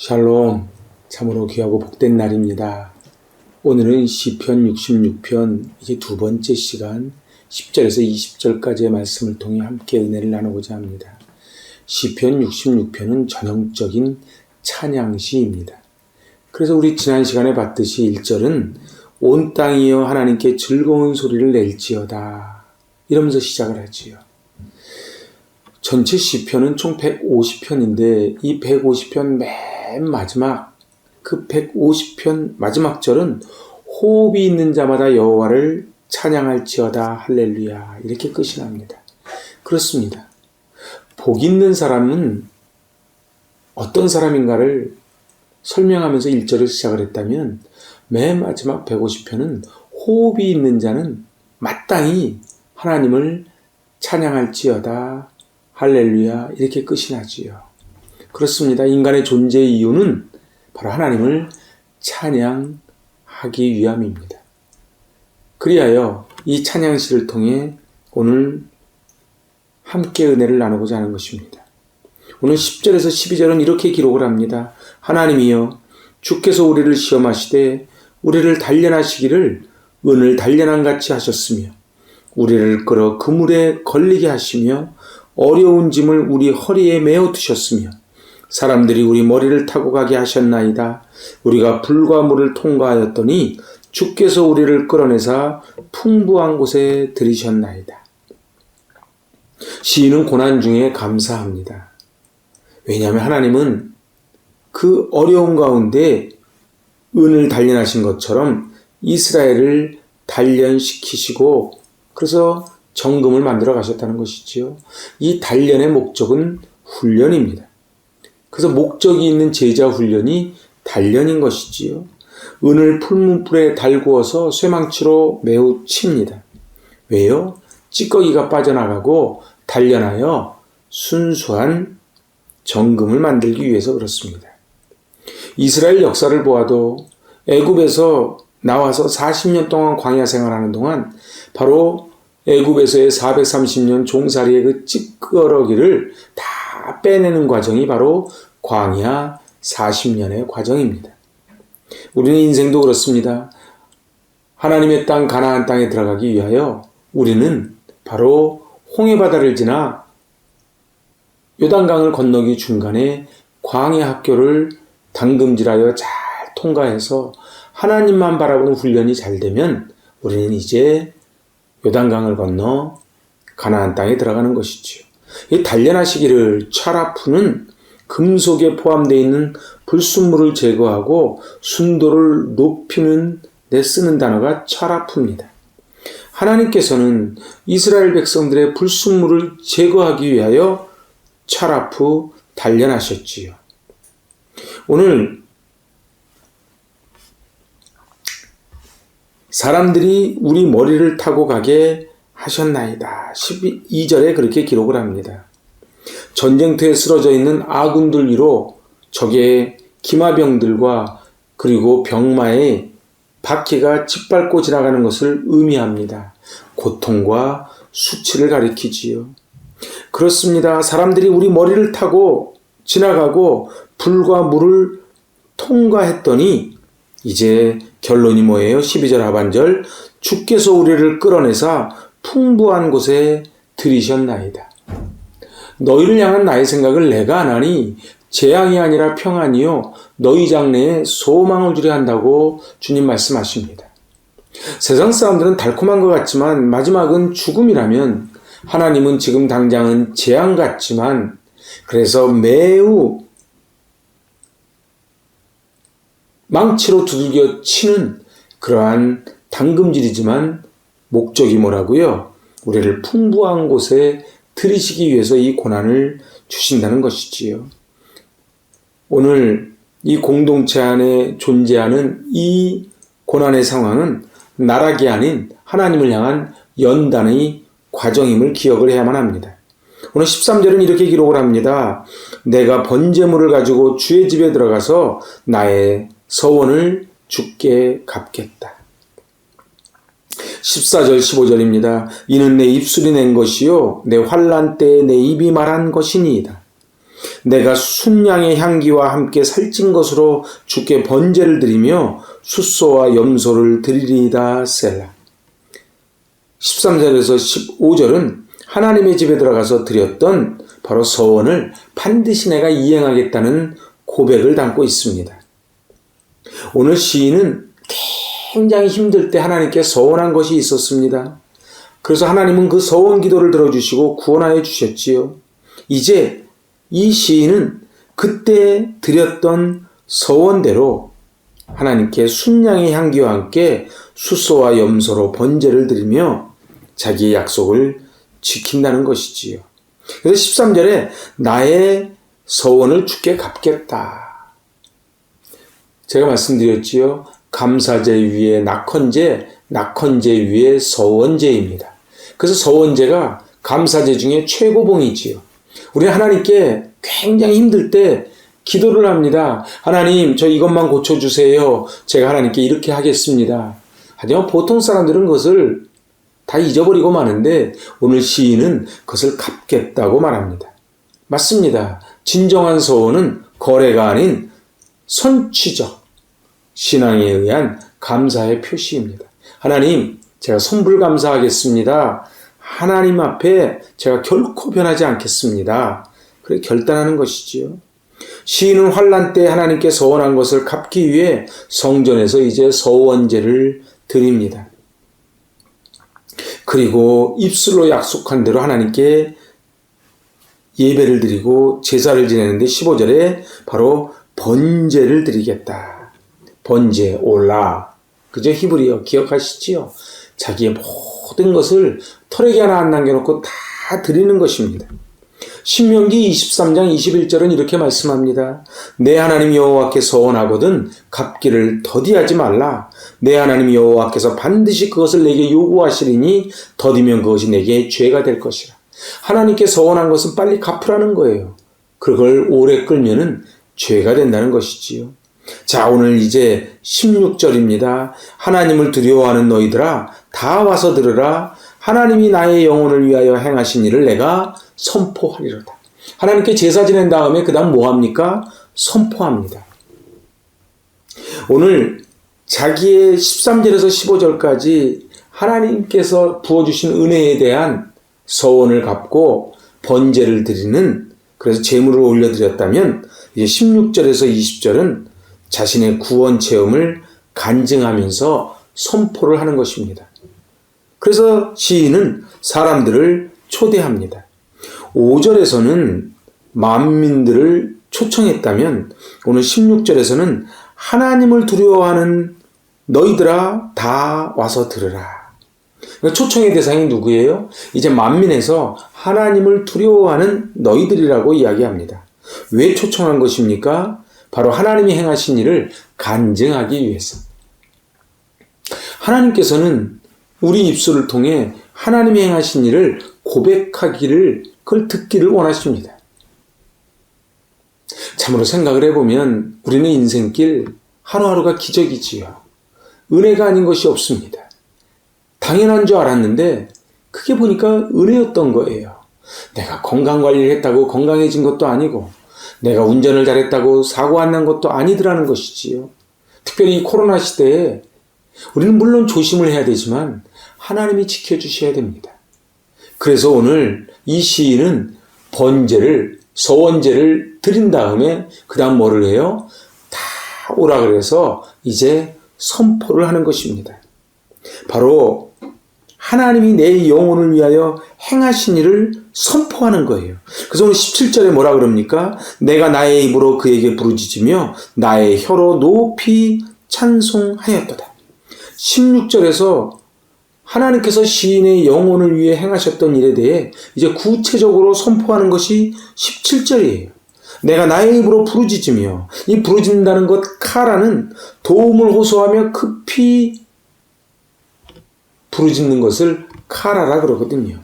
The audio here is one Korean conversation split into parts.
샬롬 참으로 귀하고 복된 날입니다. 오늘은 시편 66편 이제 두 번째 시간 10절에서 20절까지의 말씀을 통해 함께 은혜를 나누고자 합니다. 시편 66편은 전형적인 찬양 시입니다. 그래서 우리 지난 시간에 봤듯이 1절은 온 땅이여 하나님께 즐거운 소리를 낼지어다 이러면서 시작을 하지요. 전체 시편은 총 150편인데 이 150편 맨 마지막 그 150편 마지막 절은 호흡이 있는 자마다 여호와를 찬양할지어다 할렐루야 이렇게 끝이 납니다. 그렇습니다. 복 있는 사람은 어떤 사람인가를 설명하면서 1절을 시작을 했다면 맨 마지막 150편은 호흡이 있는 자는 마땅히 하나님을 찬양할지어다 할렐루야 이렇게 끝이 나지요. 그렇습니다. 인간의 존재의 이유는 바로 하나님을 찬양하기 위함입니다. 그리하여 이 찬양시를 통해 오늘 함께 은혜를 나누고자 하는 것입니다. 오늘 10절에서 12절은 이렇게 기록을 합니다. 하나님이여 주께서 우리를 시험하시되 우리를 단련하시기를 은을 단련한 같이 하셨으며 우리를 끌어 그물에 걸리게 하시며 어려운 짐을 우리 허리에 메어 두셨으며 사람들이 우리 머리를 타고 가게 하셨나이다. 우리가 불과 물을 통과하였더니 주께서 우리를 끌어내사 풍부한 곳에 들이셨나이다. 시인은 고난 중에 감사합니다. 왜냐하면 하나님은 그 어려운 가운데 은을 단련하신 것처럼 이스라엘을 단련시키시고 그래서 정금을 만들어 가셨다는 것이지요. 이 단련의 목적은 훈련입니다. 그래서 목적이 있는 제자 훈련이 단련인 것이지요. 은을 풀문불에 달구어서 쇠망치로 매우 칩니다. 왜요? 찌꺼기가 빠져나가고 단련하여 순수한 정금을 만들기 위해서 그렇습니다. 이스라엘 역사를 보아도 애굽에서 나와서 40년 동안 광야 생활하는 동안 바로 애굽에서의 430년 종살이의 그 찌꺼러기를 다 빼내는 과정이 바로 광야 40년의 과정입니다. 우리는 인생도 그렇습니다. 하나님의 땅 가나안 땅에 들어가기 위하여 우리는 바로 홍해 바다를 지나 요단강을 건너기 중간에 광야 학교를 당금질하여 잘 통과해서 하나님만 바라보는 훈련이 잘 되면 우리는 이제 요단강을 건너 가나안 땅에 들어가는 것이지요. 이 단련하시기를 차라푸는 금속에 포함되어 있는 불순물을 제거하고 순도를 높이는 데 쓰는 단어가 차라푸입니다. 하나님께서는 이스라엘 백성들의 불순물을 제거하기 위하여 차라푸 단련하셨지요. 오늘 사람들이 우리 머리를 타고 가게 하셨나이다. 12절에 그렇게 기록을 합니다. 전쟁터에 쓰러져 있는 아군들 위로 적의 기마병들과 그리고 병마의 바퀴가 짓밟고 지나가는 것을 의미합니다. 고통과 수치를 가리키지요. 그렇습니다. 사람들이 우리 머리를 타고 지나가고 불과 물을 통과했더니 이제 결론이 뭐예요? 12절 하반절 주께서 우리를 끌어내사 풍부한 곳에 들이셨나이다. 너희를 향한 나의 생각을 내가 안 하니 재앙이 아니라 평안이요 너희 장래에 소망을 주려 한다고 주님 말씀하십니다. 세상 사람들은 달콤한 것 같지만 마지막은 죽음이라면 하나님은 지금 당장은 재앙 같지만 그래서 매우 망치로 두들겨 치는 그러한 당금질이지만 목적이 뭐라고요? 우리를 풍부한 곳에 들이시기 위해서 이 고난을 주신다는 것이지요. 오늘 이 공동체 안에 존재하는 이 고난의 상황은 나락이 아닌 하나님을 향한 연단의 과정임을 기억을 해야만 합니다. 오늘 13절은 이렇게 기록을 합니다. 내가 번제물을 가지고 주의 집에 들어가서 나의 서원을 주께 갚겠다. 14절 15절입니다. 이는 내 입술이 낸 것이요 내 환란 때에 내 입이 말한 것이니이다. 내가 순양의 향기와 함께 살찐 것으로 주께 번제를 드리며 숫소와 염소를 드리리이다 셀라. 13절에서 15절은 하나님의 집에 들어가서 드렸던 바로 서원을 반드시 내가 이행하겠다는 고백을 담고 있습니다. 오늘 시인은 굉장히 힘들 때 하나님께 서원한 것이 있었습니다. 그래서 하나님은 그 서원 기도를 들어주시고 구원하여 주셨지요. 이제 이 시인은 그때 드렸던 서원대로 하나님께 순양의 향기와 함께 수소와 염소로 번제를 드리며 자기의 약속을 지킨다는 것이지요. 그래서 13절에 나의 서원을 주께 갚겠다. 제가 말씀드렸지요. 감사제 위에 낙헌제, 낙헌제 위에 서원제입니다. 그래서 서원제가 감사제 중에 최고봉이지요. 우리 하나님께 굉장히 힘들 때 기도를 합니다. 하나님, 저 이것만 고쳐주세요. 제가 하나님께 이렇게 하겠습니다. 하지만 보통 사람들은 그것을 다 잊어버리고 마는데 오늘 시인은 그것을 갚겠다고 말합니다. 맞습니다. 진정한 소원은 거래가 아닌 선취적 신앙에 의한 감사의 표시입니다. 하나님, 제가 선불 감사하겠습니다. 하나님 앞에 제가 결코 변하지 않겠습니다. 그래 결단하는 것이지요. 시인은 환란 때 하나님께 서원한 것을 갚기 위해 성전에서 이제 서원제를 드립니다. 그리고 입술로 약속한 대로 하나님께 예배를 드리고 제사를 지내는데 15절에 바로 번제를 드리겠다. 번제, 올라. 그저 히브리어 기억하시지요? 자기의 모든 것을 털에게 하나 안 남겨놓고 다 드리는 것입니다. 신명기 23장 21절은 이렇게 말씀합니다. 내 하나님 여호와께 서 원하거든 갚기를 더디하지 말라. 내 하나님 여호와께서 반드시 그것을 내게 요구하시리니 더디면 그것이 내게 죄가 될 것이라. 하나님께 서 원한 것은 빨리 갚으라는 거예요. 그걸 오래 끌면은 죄가 된다는 것이지요. 자, 오늘 이제 16절입니다. 하나님을 두려워하는 너희들아, 다 와서 들으라. 하나님이 나의 영혼을 위하여 행하신 일을 내가 선포하리로다. 하나님께 제사 지낸 다음에 그 다음 뭐 합니까? 선포합니다. 오늘 자기의 13절에서 15절까지 하나님께서 부어주신 은혜에 대한 서원을 갚고 번제를 드리는 그래서 제물을 올려드렸다면 이제 16절에서 20절은 자신의 구원 체험을 간증하면서 선포를 하는 것입니다. 그래서 시인은 사람들을 초대합니다. 5절에서는 만민들을 초청했다면 오늘 16절에서는 하나님을 두려워하는 너희들아 다 와서 들으라. 그러니까 초청의 대상이 누구예요? 이제 만민에서 하나님을 두려워하는 너희들이라고 이야기합니다. 왜 초청한 것입니까? 바로 하나님이 행하신 일을 간증하기 위해서. 하나님께서는 우리 입술을 통해 하나님이 행하신 일을 고백하기를 그걸 듣기를 원하십니다. 참으로 생각을 해보면 우리는 인생길 하루하루가 기적이지요. 은혜가 아닌 것이 없습니다. 당연한 줄 알았는데 그게 보니까 은혜였던 거예요. 내가 건강 관리를 했다고 건강해진 것도 아니고 내가 운전을 잘했다고 사고 안 난 것도 아니더라는 것이지요. 특별히 코로나 시대에 우리는 물론 조심을 해야 되지만 하나님이 지켜주셔야 됩니다. 그래서 오늘 이 시인은 번제를 서원제를 드린 다음에 그 다음 뭐를 해요? 다 오라 그래서 이제 선포를 하는 것입니다. 바로 하나님이 내 영혼을 위하여 행하신 일을 선포하는 거예요. 그래서 오늘 17절에 뭐라 그럽니까? 내가 나의 입으로 그에게 부르짖으며 나의 혀로 높이 찬송하였도다. 16절에서 하나님께서 시인의 영혼을 위해 행하셨던 일에 대해 이제 구체적으로 선포하는 것이 17절이에요. 내가 나의 입으로 부르짖으며 이 부르짖는다는 것 카라는 도움을 호소하며 급히 부르짖는 것을 카라라 그러거든요.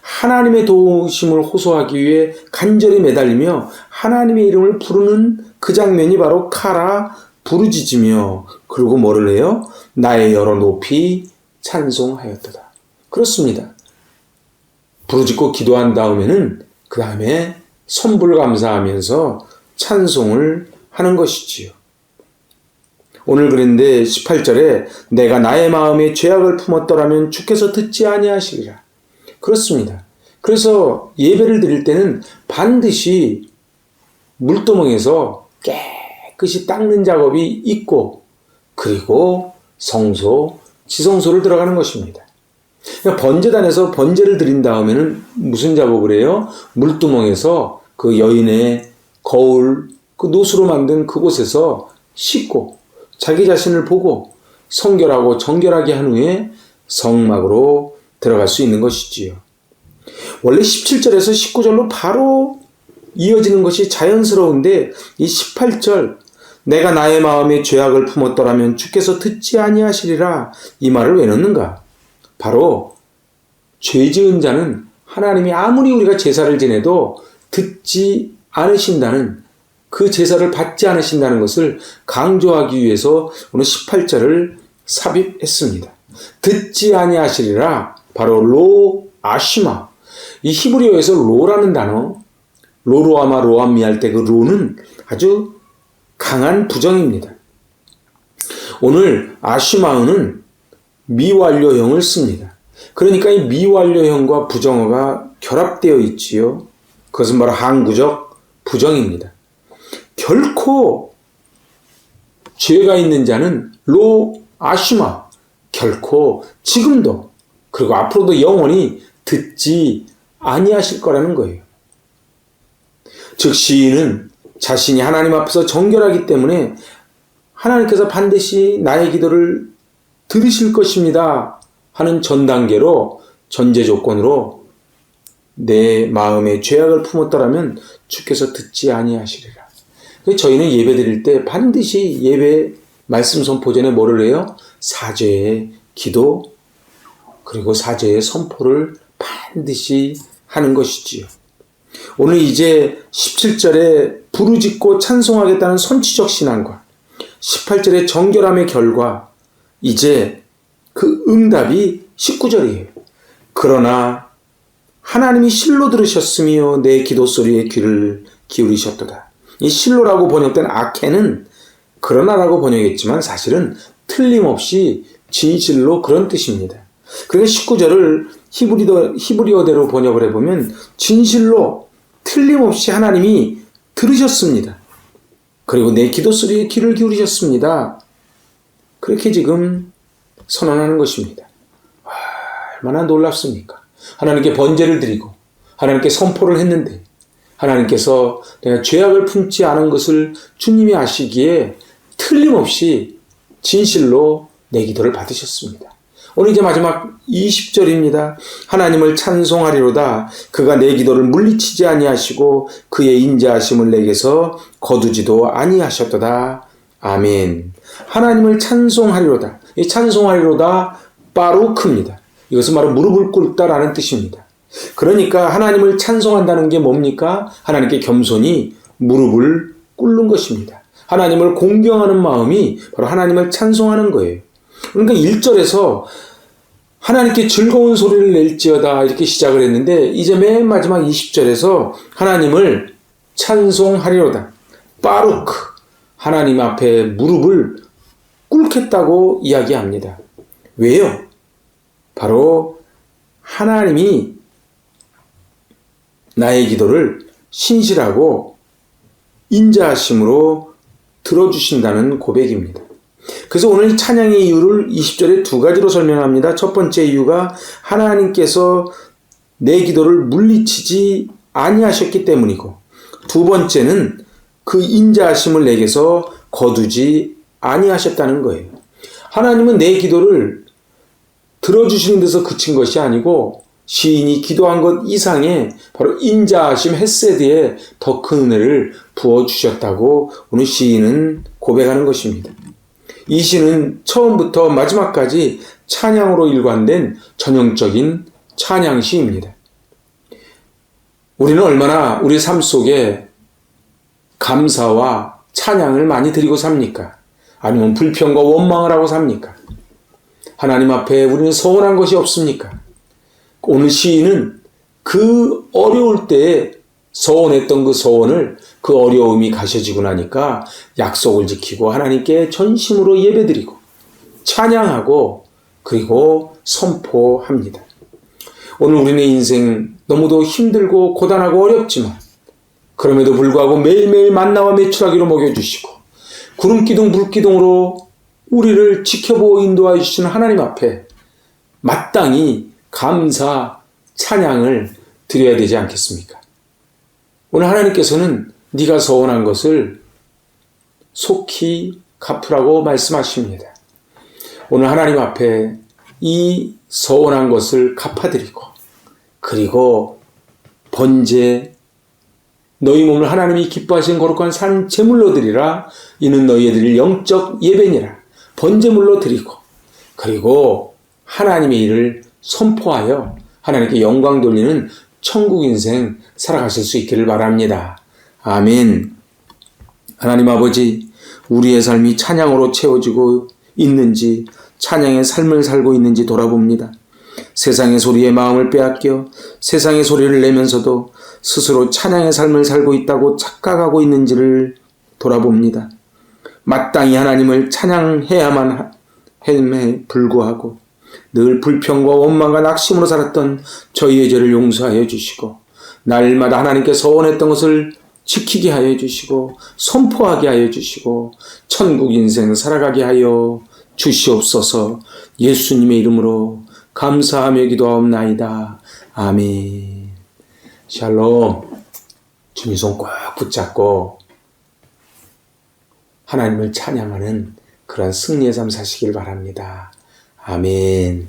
하나님의 도우심을 호소하기 위해 간절히 매달리며 하나님의 이름을 부르는 그 장면이 바로 카라 부르짖으며 그리고 뭐를 해요? 나의 여러 높이 찬송하였도다. 그렇습니다. 부르짖고 기도한 다음에는 그 다음에 선불 감사하면서 찬송을 하는 것이지요. 오늘 그런데 18절에 내가 나의 마음에 죄악을 품었더라면 주께서 듣지 아니하시리라. 그렇습니다. 그래서 예배를 드릴 때는 반드시 물두멍에서 깨끗이 닦는 작업이 있고 그리고 성소, 지성소를 들어가는 것입니다. 그러니까 번제단에서 번제를 드린 다음에는 무슨 작업을 해요? 물두멍에서 그 여인의 거울, 그 노수로 만든 그곳에서 씻고 자기 자신을 보고 성결하고 정결하게 한 후에 성막으로 들어갈 수 있는 것이지요. 원래 17절에서 19절로 바로 이어지는 것이 자연스러운데 이 18절 내가 나의 마음에 죄악을 품었더라면 주께서 듣지 아니하시리라 이 말을 왜 넣는가? 바로 죄 지은 자는 하나님이 아무리 우리가 제사를 지내도 듣지 않으신다는 그 제사를 받지 않으신다는 것을 강조하기 위해서 오늘 18절을 삽입했습니다. 듣지 아니하시리라 바로 로 아시마 이 히브리어에서 로라는 단어 로로아마 로암미 할 때 그 로는 아주 강한 부정입니다. 오늘 아시마은은 미완료형을 씁니다. 그러니까 이 미완료형과 부정어가 결합되어 있지요. 그것은 바로 항구적 부정입니다. 결코 죄가 있는 자는 로 아시마 결코 지금도 그리고 앞으로도 영원히 듣지 아니하실 거라는 거예요. 즉 시인은 자신이 하나님 앞에서 정결하기 때문에 하나님께서 반드시 나의 기도를 들으실 것입니다 하는 전 단계로 전제 조건으로 내 마음에 죄악을 품었더라면 주께서 듣지 아니하시리라. 저희는 예배 드릴 때 반드시 예배 말씀 선포 전에 뭐를 해요? 사죄의 기도 그리고 사죄의 선포를 반드시 하는 것이지요. 오늘 이제 17절에 부르짖고 찬송하겠다는 선취적 신앙과 18절의 정결함의 결과 이제 그 응답이 19절이에요. 그러나 하나님이 실로 들으셨으며 내 기도 소리에 귀를 기울이셨도다. 이 실로라고 번역된 아케는 그러나라고 번역했지만 사실은 틀림없이 진실로 그런 뜻입니다. 그래서 19절을 히브리어, 히브리어대로 번역을 해보면 진실로 틀림없이 하나님이 들으셨습니다. 그리고 내 기도 소리에 귀를 기울이셨습니다. 그렇게 지금 선언하는 것입니다. 얼마나 놀랍습니까? 하나님께 번제를 드리고 하나님께 선포를 했는데 하나님께서 내가 죄악을 품지 않은 것을 주님이 아시기에 틀림없이 진실로 내 기도를 받으셨습니다. 오늘 이제 마지막 20절입니다. 하나님을 찬송하리로다. 그가 내 기도를 물리치지 아니하시고 그의 인자하심을 내게서 거두지도 아니하셨도다. 아멘. 하나님을 찬송하리로다. 이 찬송하리로다 바로크입니다. 이것은 바로 무릎을 꿇다라는 뜻입니다. 그러니까 하나님을 찬송한다는 게 뭡니까? 하나님께 겸손히 무릎을 꿇는 것입니다. 하나님을 공경하는 마음이 바로 하나님을 찬송하는 거예요. 그러니까 1절에서 하나님께 즐거운 소리를 낼지어다 이렇게 시작을 했는데 이제 맨 마지막 20절에서 하나님을 찬송하리로다. 빠루크 하나님 앞에 무릎을 꿇겠다고 이야기합니다. 왜요? 바로 하나님이 나의 기도를 신실하고 인자하심으로 들어주신다는 고백입니다. 그래서 오늘 찬양의 이유를 20절에 두 가지로 설명합니다. 첫 번째 이유가 하나님께서 내 기도를 물리치지 아니하셨기 때문이고 두 번째는 그 인자하심을 내게서 거두지 아니하셨다는 거예요. 하나님은 내 기도를 들어주시는 데서 그친 것이 아니고 시인이 기도한 것 이상의 바로 인자하심 헤세드에 더 큰 은혜를 부어 주셨다고 오늘 시인은 고백하는 것입니다. 이 시는 처음부터 마지막까지 찬양으로 일관된 전형적인 찬양 시입니다. 우리는 얼마나 우리 삶 속에 감사와 찬양을 많이 드리고 삽니까? 아니면 불평과 원망을 하고 삽니까? 하나님 앞에 우리는 서운한 것이 없습니까? 오늘 시인은 그 어려울 때에 서원했던 그 서원을 그 어려움이 가셔지고 나니까 약속을 지키고 하나님께 전심으로 예배드리고 찬양하고 그리고 선포합니다. 오늘 우리는 인생 너무도 힘들고 고단하고 어렵지만 그럼에도 불구하고 매일매일 만나와 매출하기로 먹여주시고 구름기둥 불기둥으로 우리를 지켜보고 인도하여 주시는 하나님 앞에 마땅히 감사 찬양을 드려야 되지 않겠습니까? 오늘 하나님께서는 네가 서원한 것을 속히 갚으라고 말씀하십니다. 오늘 하나님 앞에 이 서원한 것을 갚아드리고 그리고 번제 너희 몸을 하나님이 기뻐하신 거룩한 산 제물로 드리라 이는 너희의 드릴 영적 예배니라 번제물로 드리고 그리고 하나님의 일을 선포하여 하나님께 영광 돌리는 천국 인생 살아가실 수 있기를 바랍니다. 아멘. 하나님 아버지, 우리의 삶이 찬양으로 채워지고 있는지, 찬양의 삶을 살고 있는지 돌아봅니다. 세상의 소리에 마음을 빼앗겨 세상의 소리를 내면서도 스스로 찬양의 삶을 살고 있다고 착각하고 있는지를 돌아봅니다. 마땅히 하나님을 찬양해야만 햄에 불구하고 늘 불평과 원망과 낙심으로 살았던 저희의 죄를 용서하여 주시고 날마다 하나님께 서 원했던 것을 지키게 하여 주시고 선포하게 하여 주시고 천국 인생 살아가게 하여 주시옵소서 예수님의 이름으로 감사하며 기도하옵나이다. 아멘. 샬롬. 주님 손 꼭 붙잡고 하나님을 찬양하는 그런 승리의 삶 사시길 바랍니다. 아멘.